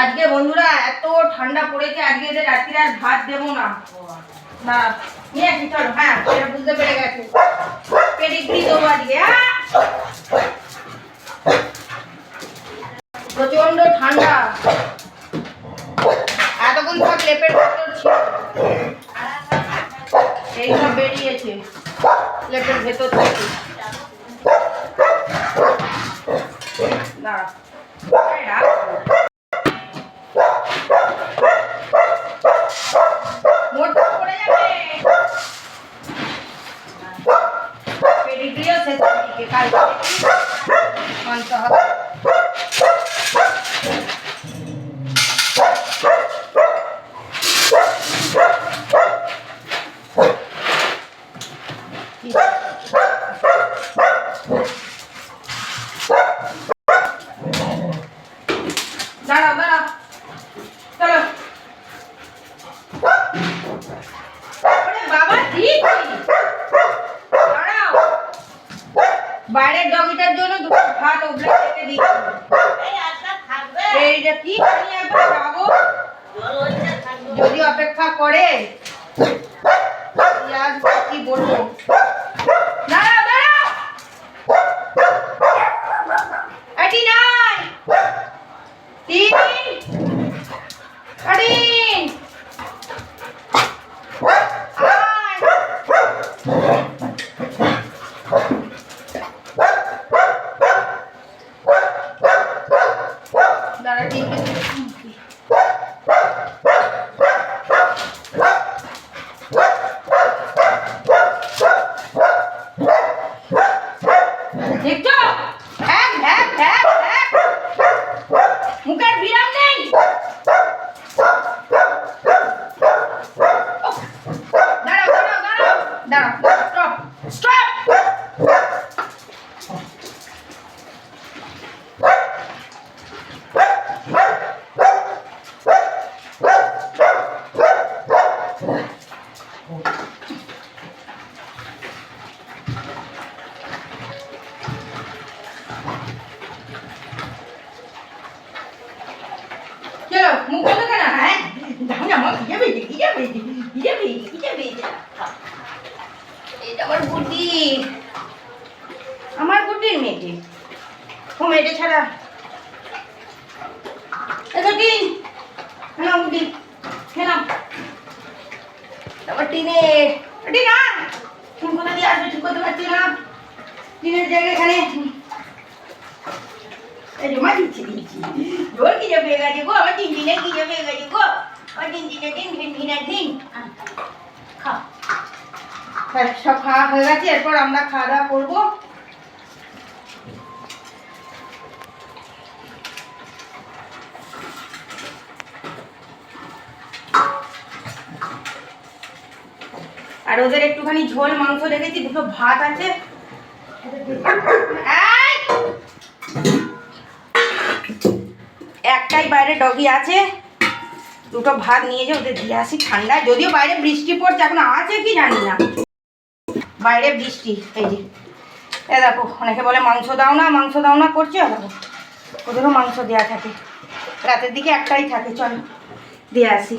আজকে বন্ধুরা এত ঠান্ডা পড়েছে, আজকে এদের রাত্রিরে আর ভাত দেবো না। হ্যাঁ প্রচণ্ড ঠান্ডা। এতক্ষণ সব লেপের ভেতর ছিল। এই সব বেরিয়েছে, লেপের ভেতর থেকে। পেডিগ্রিও দিকে কালকে মানতে হবে। বাইরের ডগিটার জন্য দুটো ভাত ওবলে রেখে দিচ্ছি এইটা কি আমি একবার যাব যদি অপেক্ষা করে কি বলব? দাঁড়াও দাঁড়াও! দেখছো হ্যাঁ হ্যাঁ হ্যাঁ হ্যাঁ মুখের বিরাম নেই দাঁড়াও দাঁড়াও দাঁড়াও দাঁড়াও স্টপ স্টপ চলো মুখ বন্ধ কেন হ্যাঁ দাও না আমার ভিজে বেজে ভিজে বেজে ভিজে বেজে ভিজে বেজে এটা আমার গুটি আমার গুটির মেয়েটি ও মেয়েটে ছাড়া এ গুটি হ্যালো গুটি খেলাম তারপর টিনে টিনা কোন কোথা দিয়ে আসবে ঠিক করতে পারছি না টিনের জায়গা এখানে এই দিচ্ছি দিচ্ছি জোর কি যাবে গেছে গো আমার তিন দিনে কি যাবে গেছে গো আমার তিন দিনে দিন দিন দিনের দিন খা হ্যাঁ, সব খাওয়া হয়ে গেছে এরপর আমরা খাওয়া দাওয়া করব আর ওদের একটুখানি ঝোল মাংস রেখেছি দুটো ভাত আছে। একটাই বাইরে ডগি আছে। দুটো ভাত নিয়ে যে ওদের দিয়ে আসি ঠান্ডা যদিও বাইরে বৃষ্টি পড়ছে, এখন আছে কি জানি না। বাইরে বৃষ্টি, এই যে। এ দেখো, অনেকে বলে মাংস দাও না, মাংস দাও না, করছে দেখো ওদেরও মাংস দেওয়া থাকে। রাতের দিকে একটাই থাকে, চল, দিয়ে আসি।